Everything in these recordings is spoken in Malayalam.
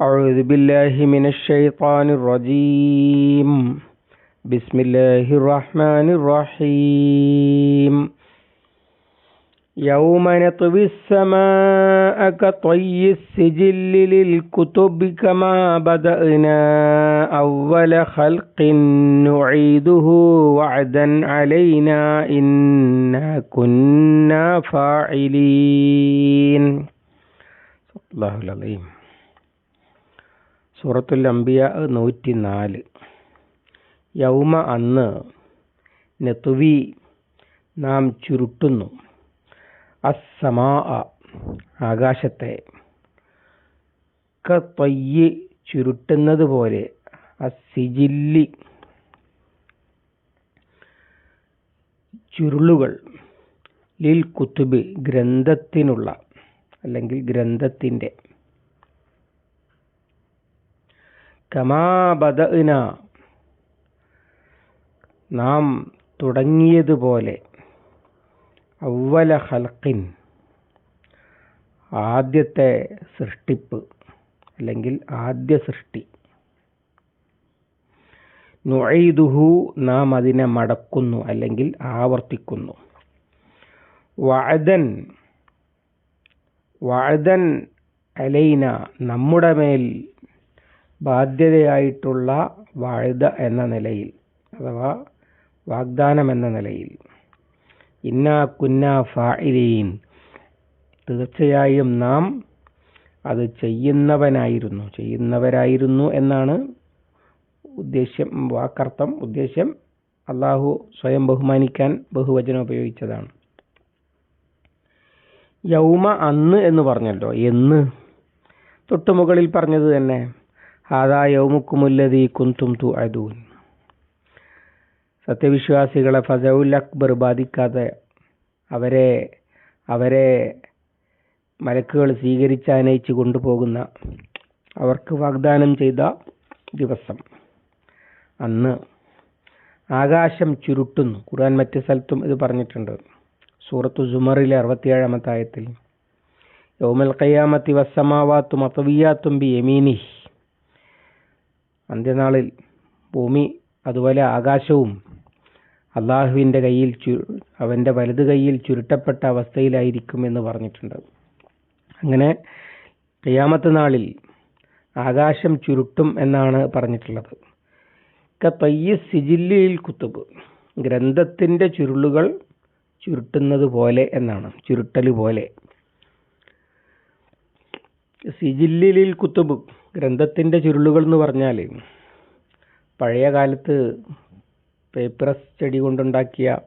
أعوذ بالله من الشيطان الرجيم. بسم الله الرحمن الرحيم. يوم نطوي السماء كطي السجل للكتب كما بدأنا أول خلق نعيده وعدا علينا إنا كنا فاعلين. الله العظيم സൂറത്തുൽ അംബിയ നൂറ്റി നാല് യൗമ അന്ന് നെത്തുവി നാം ചുരുട്ടുന്നു. അസ്സമാ ആകാശത്തെ. കയ്യ് ചുരുട്ടുന്നത് പോലെ അസിജില്ലി ചുരുളുകൾ ലിൽ കുത്തുബ് ഗ്രന്ഥത്തിനുള്ള അല്ലെങ്കിൽ ഗ്രന്ഥത്തിന്റെ കമാബദന നാം തുടങ്ങിയതുപോലെ അവല ഹൽക്കിൻ ആദ്യത്തെ സൃഷ്ടിപ്പ് അല്ലെങ്കിൽ ആദ്യ സൃഷ്ടി. നുഴൈദുഹു നാം അതിനെ മടക്കുന്നു അല്ലെങ്കിൽ ആവർത്തിക്കുന്നു. വഅദൻ വഅദൻ അലൈന നമ്മുടെ മേൽ ബാധ്യതയായിട്ടുള്ള വാഴുത എന്ന നിലയിൽ അഥവാ വാഗ്ദാനം എന്ന നിലയിൽ. ഇന്നാ കുന്ന ഫായിലീൻ തീർച്ചയായും നാം അത് ചെയ്യുന്നവനായിരുന്നു. ചെയ്യുന്നവരായിരുന്നു എന്നാണ് ഉദ്ദേശ്യം വാക്കർത്ഥം ഉദ്ദേശ്യം അള്ളാഹു സ്വയം ബഹുമാനിക്കാൻ ബഹുവചനം ഉപയോഗിച്ചതാണ്. യൗമ അന്ന് എന്ന് പറഞ്ഞല്ലോ. എന്ന്. തൊട്ടുമുകളിൽ പറഞ്ഞത് തന്നെ. ഹാദാ യൗമുക്കുമുല്ലതി കുന്തും തു സത്യവിശ്വാസികളെ ഫസൗൽ അക്ബർ ബാധിക്കാതെ അവരെ അവരെ മലക്കുകൾ സ്വീകരിച്ച് അനയിച്ച് കൊണ്ടുപോകുന്ന അവർക്ക് വാഗ്ദാനം ചെയ്ത ദിവസം. അന്ന് ആകാശം ചുരുട്ടുന്നു. ഖുർആൻ മറ്റ് സ്ഥലത്തും ഇത് പറഞ്ഞിട്ടുണ്ട്. സൂറത്തു സുമറിലെ അറുപത്തിയേഴാമത്തായത്തിൽ യൗമൽ ഖയ്യാമത്തി വസ്സമാവാത്തും അത്തവിയാത്തും ബി യമീനി അന്ത്യനാളിൽ ഭൂമി അതുപോലെ ആകാശവും അള്ളാഹുവിന്റെ കയ്യിൽ ചു അവന്റെ വലത് കൈയിൽ ചുരുട്ടപ്പെട്ട അവസ്ഥയിലായിരിക്കും എന്ന് പറഞ്ഞിട്ടുണ്ട്. അങ്ങനെ കയ്യാമത്ത് നാളിൽ ആകാശം ചുരുട്ടും എന്നാണ് പറഞ്ഞിട്ടുള്ളത്. കയ്യ സിജില്ലിൽ കുത്തുബ്. ഗ്രന്ഥത്തിന്റെ ചുരുളുകൾ ചുരുട്ടുന്നത് പോലെ എന്നാണ് ചുരുട്ടൽ പോലെ. സിജില്ലിൽ കുത്തുബ്. ഗ്രന്ഥത്തിന്റെ ചുരുളുകൾ എന്ന് പറഞ്ഞാൽ പഴയ കാലത്ത് പേപ്പറസ് ചെടി കൊണ്ടുണ്ടാക്കിയ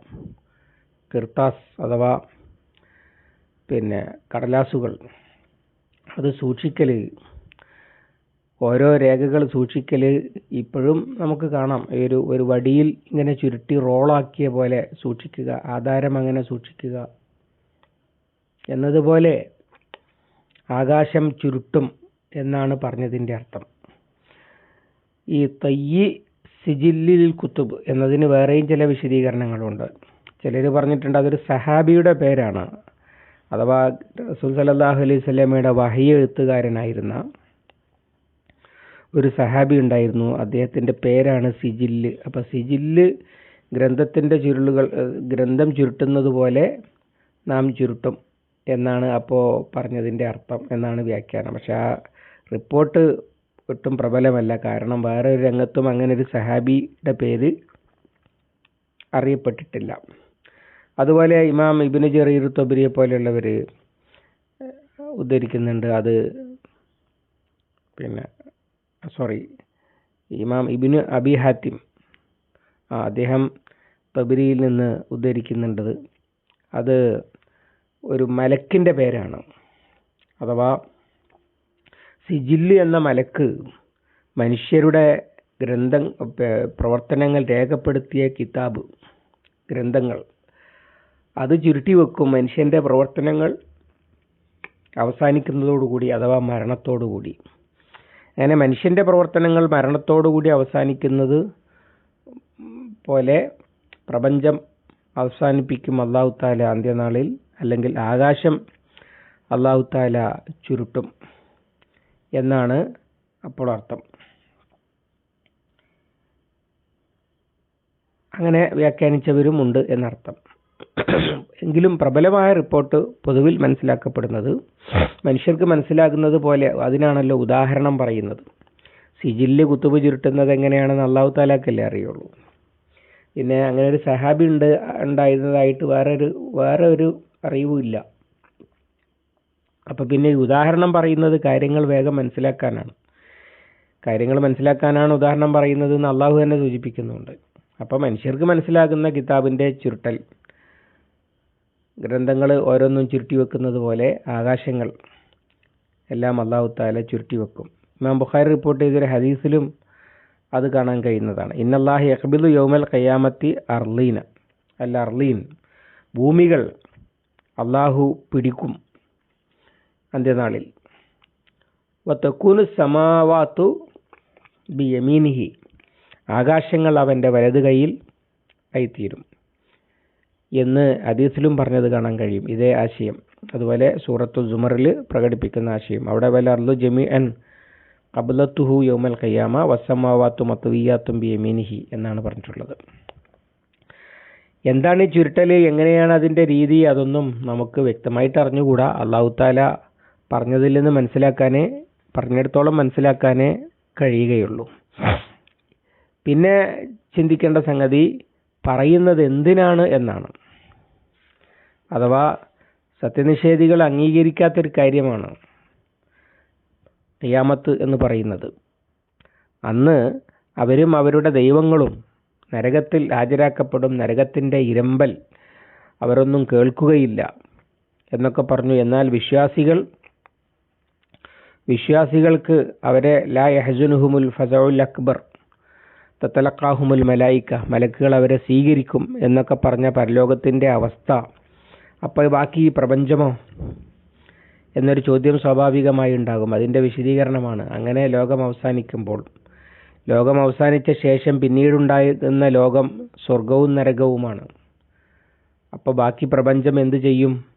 കിർത്താസ് അഥവാ പിന്നെ കടലാസുകൾ. അത് സൂക്ഷിക്കൽ ഓരോ രേഖകൾ സൂക്ഷിക്കൽ ഇപ്പോഴും നമുക്ക് കാണാം. ഒരു ഒരു വടിയിൽ ഇങ്ങനെ ചുരുട്ടി റോളാക്കിയ പോലെ സൂക്ഷിക്കുക ആധാരം അങ്ങനെ സൂക്ഷിക്കുക. എന്നതുപോലെ ആകാശം ചുരുട്ടും. എന്നാണ് പറഞ്ഞതിന്റെ അർത്ഥം. ഈ തയ്യി സിജില്ലിൽ കുത്തുബ് എന്നതിന് വേറെയും ചില വിശദീകരണങ്ങളുണ്ട്. ചിലർ പറഞ്ഞിട്ടുണ്ട് അതൊരു സഹാബിയുടെ പേരാണ്. അഥവാ റസൂൽ സലാഹു അലൈഹി സ്വലമയുടെ വഹി എഴുത്തുകാരനായിരുന്ന ഒരു സഹാബി ഉണ്ടായിരുന്നു. അദ്ദേഹത്തിന്റെ പേരാണ് സിജില്ല്. അപ്പോൾ സിജില്ല് ഗ്രന്ഥത്തിന്റെ ചുരുളുകൾ ഗ്രന്ഥം ചുരുട്ടുന്നത് പോലെ നാം ചുരുട്ടും എന്നാണ് അപ്പോൾ പറഞ്ഞതിന്റെ അർത്ഥം എന്നാണ് വ്യാഖ്യാനം. പക്ഷേ ആ റിപ്പോർട്ട് ഒട്ടും പ്രബലമല്ല. കാരണം വേറെ ഒരു രംഗത്തും അങ്ങനെ ഒരു സഹാബിയുടെ പേര് അറിയപ്പെട്ടിട്ടില്ല. അതുപോലെ ഇമാം ഇബിന് ജറീർ തൊബരിയെ പോലെയുള്ളവർ ഉദ്ധരിക്കുന്നുണ്ട്. അത് പിന്നെ സോറി ഇമാം ഇബിന് അബി ഹാത്തിം ആ അദ്ദേഹം തബരിയിൽ നിന്ന് ഉദ്ധരിക്കുന്നുണ്ടത്. അത് ഒരു മലക്കിന്റെ പേരാണ്. അഥവാ സിജില്ല് എന്ന മലക്ക് മനുഷ്യരുടെ ഗ്രന്ഥം പ്രവർത്തനങ്ങൾ രേഖപ്പെടുത്തിയ കിതാബ് ഗ്രന്ഥങ്ങൾ. അത് ചുരുട്ടി വെക്കും മനുഷ്യന്റെ പ്രവർത്തനങ്ങൾ അവസാനിക്കുന്നതോടുകൂടി അഥവാ മരണത്തോടുകൂടി. അങ്ങനെ മനുഷ്യന്റെ പ്രവർത്തനങ്ങൾ മരണത്തോടുകൂടി അവസാനിക്കുന്നത് പോലെ പ്രപഞ്ചം അവസാനിപ്പിക്കും അള്ളാഹു താല അന്ത്യനാളിൽ അല്ലെങ്കിൽ ആകാശം അള്ളാഹു താല ചുരുട്ടും. എന്നാണ് അപ്പോൾ അർത്ഥം. അങ്ങനെ വ്യാഖ്യാനിച്ചവരും ഉണ്ട് എന്നർത്ഥം. എങ്കിലും പ്രബലമായ റിപ്പോർട്ട് പൊതുവിൽ മനസ്സിലാക്കപ്പെടുന്നത് മനുഷ്യർക്ക് മനസ്സിലാകുന്നത് പോലെ അതിനാണല്ലോ ഉദാഹരണം പറയുന്നത്. സിജില്ല് കുത്തുപ് ചുരുട്ടുന്നത് എങ്ങനെയാണെന്ന് അള്ളാഹു താലാക്കല്ലേ അറിയുള്ളൂ. പിന്നെ അങ്ങനെ ഒരു സഹാബി ഉണ്ട് ഉണ്ടായിരുന്നതായിട്ട് വേറൊരു വേറെ ഒരു അറിവുമില്ല. അപ്പൊ പിന്നെ ഉദാഹരണം പറയുന്നത് കാര്യങ്ങൾ വേഗം മനസ്സിലാക്കാനാണ്. കാര്യങ്ങൾ മനസ്സിലാക്കാനാണ് ഉദാഹരണം പറയുന്നത് എന്ന് അള്ളാഹു തന്നെ സൂചിപ്പിക്കുന്നുണ്ട്. അപ്പോൾ മനുഷ്യർക്ക് മനസ്സിലാകുന്ന കിതാബിന്റെ ചുരുട്ടൽ. ഗ്രന്ഥങ്ങൾ ഓരോന്നും ചുരുട്ടി വെക്കുന്നത് പോലെ ആകാശങ്ങൾ എല്ലാം അള്ളാഹു താല ചുരുട്ടി വെക്കും. ഇമാം ബുഖാരി റിപ്പോർട്ട് ചെയ്തൊരു ഹദീസിലും അത് കാണാൻ കഴിയുന്നതാണ്. ഇന്നല്ലാഹി അഖബിദു യൗമൽ ഖയാമത്തി അർലീന അല്ല അർലീൻ ഭൂമികൾ അള്ളാഹു പിടിക്കും. അന്ത്യനാളിൽ. വത്തക്കൂനു സമാവാത്തു ബിയമീനിഹി. ആകാശങ്ങൾ അവന്റെ വലതു കൈയിൽ ആയിത്തീരും. എന്ന് ഹദീസിലും പറഞ്ഞത് കാണാൻ കഴിയും. ഇതേ ആശയം. അതുപോലെ സൂറത്തു ജുമറിൽ പ്രകടിപ്പിക്കുന്ന ആശയം. അവിടെ വല അർലു ജമി അൻ അബ്ലത്തുഹു യൗമൽ കയ്യാമ വസമാവാത്തു മത്തുവിയാത്തും ബി എന്നാണ് പറഞ്ഞിട്ടുള്ളത്. എന്താണ് ഈ ചുരുട്ടൽ എങ്ങനെയാണ് അതിന്റെ രീതി? അതൊന്നും നമുക്ക് വ്യക്തമായിട്ട് അറിഞ്ഞുകൂടാ. അള്ളാഹു താല പറഞ്ഞതിൽ നിന്ന് മനസ്സിലാക്കാനേ പറഞ്ഞിടത്തോളം മനസ്സിലാക്കാനേ കഴിയുകയുള്ളൂ. പിന്നെ ചിന്തിക്കേണ്ട സംഗതി പറയുന്നത് എന്തിനാണ് എന്നാണ്. അഥവാ സത്യനിഷേധികൾ അംഗീകരിക്കാത്തൊരു കാര്യമാണ് ഖിയാമത്ത് എന്ന് പറയുന്നത്. അന്ന് അവരും അവരുടെ ദൈവങ്ങളും നരകത്തിൽ ഹാജരാക്കപ്പെടും നരകത്തിന്റെ ഇരമ്പൽ അവരൊന്നും കേൾക്കുകയില്ല എന്നൊക്കെ പറഞ്ഞു. എന്നാൽ വിശ്വാസികൾ വിശ്വാസികൾക്ക് അവരെ ലാ യഹജുനുഹുമുൽ ഫസൗൽ അക്ബർ തത്തലക്കാഹുമുൽ മലായിക്ക മലക്കുകൾ അവരെ സ്വീകരിക്കും എന്നൊക്കെ പറഞ്ഞ പരലോകത്തിന്റെ അവസ്ഥ. അപ്പോൾ ബാക്കി ഈ പ്രപഞ്ചമോ? എന്നൊരു ചോദ്യം സ്വാഭാവികമായി ഉണ്ടാകും. അതിന്റെ വിശദീകരണമാണ്. അങ്ങനെ ലോകം അവസാനിക്കുമ്പോൾ ലോകം അവസാനിച്ച ശേഷം പിന്നീടുണ്ടായിരുന്ന ലോകം സ്വർഗവും നരകവുമാണ്. അപ്പോൾ ബാക്കി പ്രപഞ്ചം എന്തു ചെയ്യും?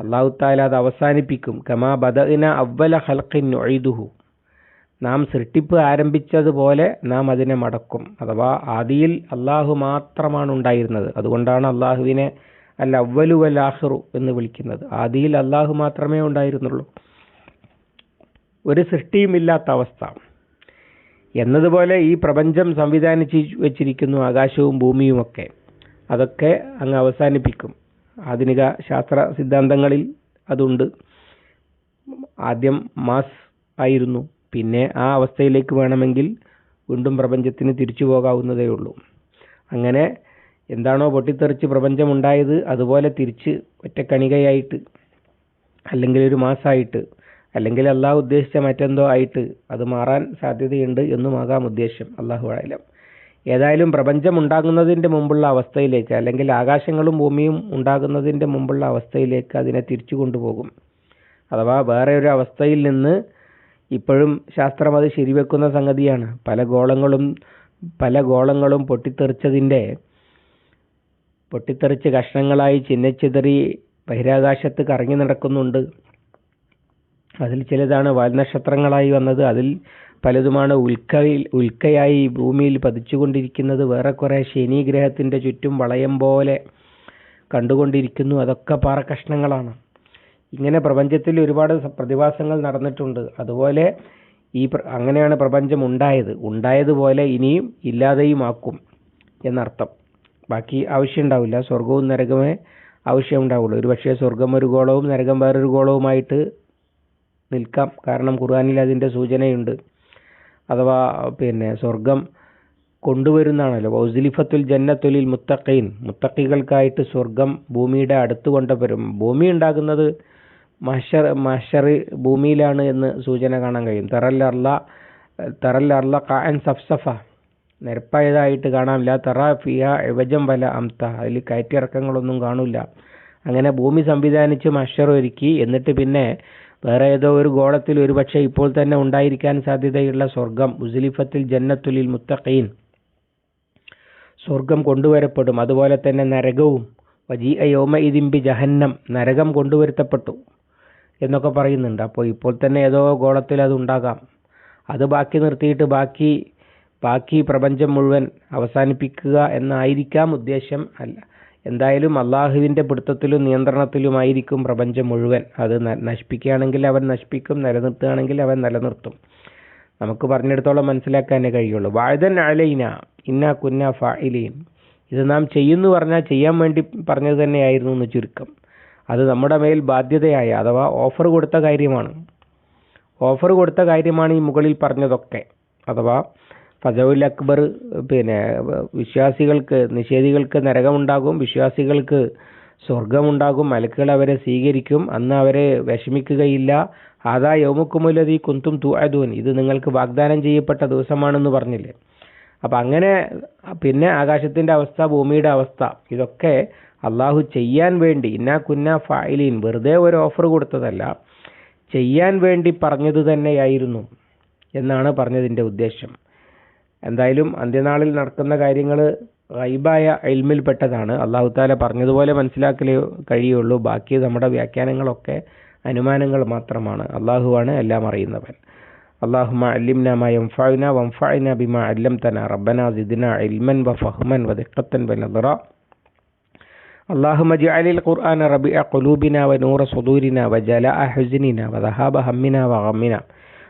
അള്ളാഹു താല അത് അവസാനിപ്പിക്കും. കമാ ബദഇന അവല ഹൽക്കിൻ ഒഴുതുഹു നാം സൃഷ്ടിപ്പ് ആരംഭിച്ചതുപോലെ നാം അതിനെ മടക്കും. അഥവാ ആദിയിൽ അള്ളാഹു മാത്രമാണ് ഉണ്ടായിരുന്നത്. അതുകൊണ്ടാണ് അള്ളാഹുവിനെ അല്ല അവലു വൽ ആഹിറു എന്ന് വിളിക്കുന്നത്. ആദിയിൽ അള്ളാഹു മാത്രമേ ഉണ്ടായിരുന്നുള്ളൂ. ഒരു സൃഷ്ടിയുമില്ലാത്ത അവസ്ഥ. എന്നതുപോലെ ഈ പ്രപഞ്ചം സംവിധാനിച്ച് വെച്ചിരിക്കുന്നു ആകാശവും ഭൂമിയുമൊക്കെ അതൊക്കെ അങ്ങ് അവസാനിപ്പിക്കും. ആധുനിക ശാസ്ത്ര സിദ്ധാന്തങ്ങളിൽ അതുണ്ട്. ആദ്യം മാസ് ആയിരുന്നു. പിന്നെ ആ അവസ്ഥയിലേക്ക് വേണമെങ്കിൽ വീണ്ടും പ്രപഞ്ചത്തിന് തിരിച്ചു പോകാവുന്നതേ ഉള്ളൂ. അങ്ങനെ എന്താണോ പൊട്ടിത്തെറിച്ച് പ്രപഞ്ചം ഉണ്ടായത് അതുപോലെ തിരിച്ച് ഒറ്റക്കണികയായിട്ട് അല്ലെങ്കിൽ ഒരു മാസമായിട്ട് അല്ലെങ്കിൽ അള്ളാഹു ഉദ്ദേശിച്ച മറ്റെന്തോ ആയിട്ട് അത് മാറാൻ സാധ്യതയുണ്ട് എന്നുമാകാം ഉദ്ദേശം. അള്ളാഹു ആയാലും ഏതായാലും പ്രപഞ്ചം ഉണ്ടാകുന്നതിന്റെ മുമ്പുള്ള അവസ്ഥയിലേക്ക് അല്ലെങ്കിൽ ആകാശങ്ങളും ഭൂമിയും ഉണ്ടാകുന്നതിന്റെ മുമ്പുള്ള അവസ്ഥയിലേക്ക് അതിനെ തിരിച്ചു കൊണ്ടുപോകും. അഥവാ വേറെ ഒരു അവസ്ഥയിൽ നിന്ന് ഇപ്പോഴും ശാസ്ത്രം അത് ശരിവെക്കുന്ന സംഗതിയാണ്. പല ഗോളങ്ങളും പല ഗോളങ്ങളും പൊട്ടിത്തെറിച്ചതിന്റെ പൊട്ടിത്തെറിച്ച് കഷ്ണങ്ങളായി ചിന്നച്ചിതറി ബഹിരാകാശത്ത് കറങ്ങി നടക്കുന്നുണ്ട്. അതിൽ ചിലതാണ് വാൽനക്ഷത്രങ്ങളായി വന്നത്. അതിൽ പലതുമാണ് ഉൽക്കയിൽ ഉൽക്കയായി ഭൂമിയിൽ പതിച്ചുകൊണ്ടിരിക്കുന്നത്. വേറെ കുറേ ശനി ഗ്രഹത്തിന്റെ ചുറ്റും വളയം പോലെ കണ്ടുകൊണ്ടിരിക്കുന്നു. അതൊക്കെ പാറക്കഷ്ണങ്ങളാണ് ഇങ്ങനെ പ്രപഞ്ചത്തിൽ ഒരുപാട് പ്രതിഭാസങ്ങൾ നടന്നിട്ടുണ്ട്. അതുപോലെ ഈ അങ്ങനെയാണ് പ്രപഞ്ചം ഉണ്ടായത്. ഉണ്ടായതുപോലെ ഇനിയും ഇല്ലാതെയുമാക്കും എന്നർത്ഥം. ബാക്കി ആവശ്യം ഉണ്ടാവില്ല. സ്വർഗവും നരകമേ ആവശ്യം ഉണ്ടാവുള്ളൂ. ഒരു പക്ഷേ സ്വർഗം ഒരു ഗോളവും നരകം വേറൊരു ഗോളവുമായിട്ട് നിൽക്കാം. കാരണം ഖുർആാനിൽ അതിന്റെ സൂചനയുണ്ട്. അഥവാ പിന്നെ സ്വർഗം കൊണ്ടുവരുന്നതാണല്ലോ. വൗസിലിഫത്തുൽ ജന്നത്തുലിൽ മുത്തഖീൻ. മുത്തക്കികൾക്കായിട്ട് സ്വർഗം ഭൂമിയുടെ അടുത്ത് കൊണ്ടുവരും. ഭൂമി ഉണ്ടാകുന്നത് മഷർ മഷർ ഭൂമിയിലാണ് എന്ന് സൂചന കാണാൻ കഴിയും. തറല്ലർല തറല്ലർല കാൻ സഫ്സഫ. നിരപ്പായതായിട്ട് കാണാമില്ല തറ ഫിയ എവജം വല അംത. അതിൽ കയറ്റിറക്കങ്ങളൊന്നും കാണില്ല അങ്ങനെ ഭൂമി സംവിധാനിച്ച് മഷർ ഒരുക്കി. എന്നിട്ട് പിന്നെ വേറെ ഏതോ ഒരു ഗോളത്തിൽ ഒരുപക്ഷെ ഇപ്പോൾ തന്നെ ഉണ്ടായിരിക്കാൻ സാധ്യതയുള്ള സ്വർഗം ഉസ്ലിഫത്തിൽ ജന്നത്തുലിൽ മുത്തഖീൻ. സ്വർഗം കൊണ്ടുവരപ്പെടും. അതുപോലെ തന്നെ നരകവും വജി യോമ ഇതിമ്പി ജഹന്നം നരകം കൊണ്ടുവരുത്തപ്പെട്ടു എന്നൊക്കെ പറയുന്നുണ്ട്. അപ്പോൾ ഇപ്പോൾ തന്നെ ഏതോ ഗോളത്തിൽ അത് ഉണ്ടാകാം. അത് ബാക്കി നിർത്തിയിട്ട് ബാക്കി ബാക്കി പ്രപഞ്ചം മുഴുവൻ അവസാനിപ്പിക്കുക എന്നായിരിക്കാം ഉദ്ദേശം. അല്ല എന്തായാലും അള്ളാഹുവിന്റെ പിടുത്തത്തിലും നിയന്ത്രണത്തിലുമായിരിക്കും പ്രപഞ്ചം മുഴുവൻ. അത് നശിപ്പിക്കുകയാണെങ്കിൽ അവൻ നശിപ്പിക്കും നിലനിർത്തുകയാണെങ്കിൽ അവൻ നിലനിർത്തും. നമുക്ക് പറഞ്ഞെടുത്തോളം മനസ്സിലാക്കാനേ കഴിയുള്ളൂ. വാഴുതൻ അലൈന ഇന്ന കുന്ന ഫായിലീൻ ഇത് നാം ചെയ്യുന്നു പറഞ്ഞാൽ ചെയ്യാൻ വേണ്ടി പറഞ്ഞത് തന്നെയായിരുന്നു എന്ന് ചുരുക്കം. അത് നമ്മുടെ മേൽ ബാധ്യതയായ അഥവാ ഓഫർ കൊടുത്ത കാര്യമാണ്. ഓഫർ കൊടുത്ത കാര്യമാണ് ഈ മുകളിൽ പറഞ്ഞതൊക്കെ. അഥവാ ഫസവുൽ അക്ബർ പിന്നെ വിശ്വാസികൾക്ക് നിഷേധികൾക്ക് നരകമുണ്ടാകും വിശ്വാസികൾക്ക് സ്വർഗമുണ്ടാകും മലക്കുകൾ അവരെ സ്വീകരിക്കും അന്ന് അവരെ വിഷമിക്കുകയില്ല. ആദാ യൗമുക്കുമുലതി കുന്തും തുഅദൂൻ. ഇത് നിങ്ങൾക്ക് വാഗ്ദാനം ചെയ്യപ്പെട്ട ദിവസമാണെന്ന് പറഞ്ഞില്ലേ? അപ്പം അങ്ങനെ പിന്നെ ആകാശത്തിന്റെ അവസ്ഥ ഭൂമിയുടെ അവസ്ഥ ഇതൊക്കെ അള്ളാഹു ചെയ്യാൻ വേണ്ടി ഇന്നാ കുന്ന ഫായിലീൻ വെറുതെ ഒരു ഓഫർ കൊടുത്തതല്ല ചെയ്യാൻ വേണ്ടി പറഞ്ഞത് തന്നെയായിരുന്നു എന്നാണ് പറഞ്ഞതിന്റെ ഉദ്ദേശം. എന്തായാലും അന്ത്യനാളിൽ നടക്കുന്ന കാര്യങ്ങൾ ഗൈബായ ഇൽമിൽപ്പെട്ടതാണ് അള്ളാഹു താല പറഞ്ഞതുപോലെ മനസ്സിലാക്കലേ കഴിയുള്ളൂ ബാക്കി നമ്മുടെ വ്യാഖ്യാനങ്ങളൊക്കെ അനുമാനങ്ങൾ മാത്രമാണ് അള്ളാഹുവാണ് എല്ലാം അറിയുന്നവൻ اللهم علمنا ما ينفعنا وانفعنا بما علمتنا ربنا زدنا علما وفهما ودقة ونظرا اللهم اجعل القرآن ربيع قلوبنا ونور صدورنا وجلاء حزننا وذهاب همنا وغمنا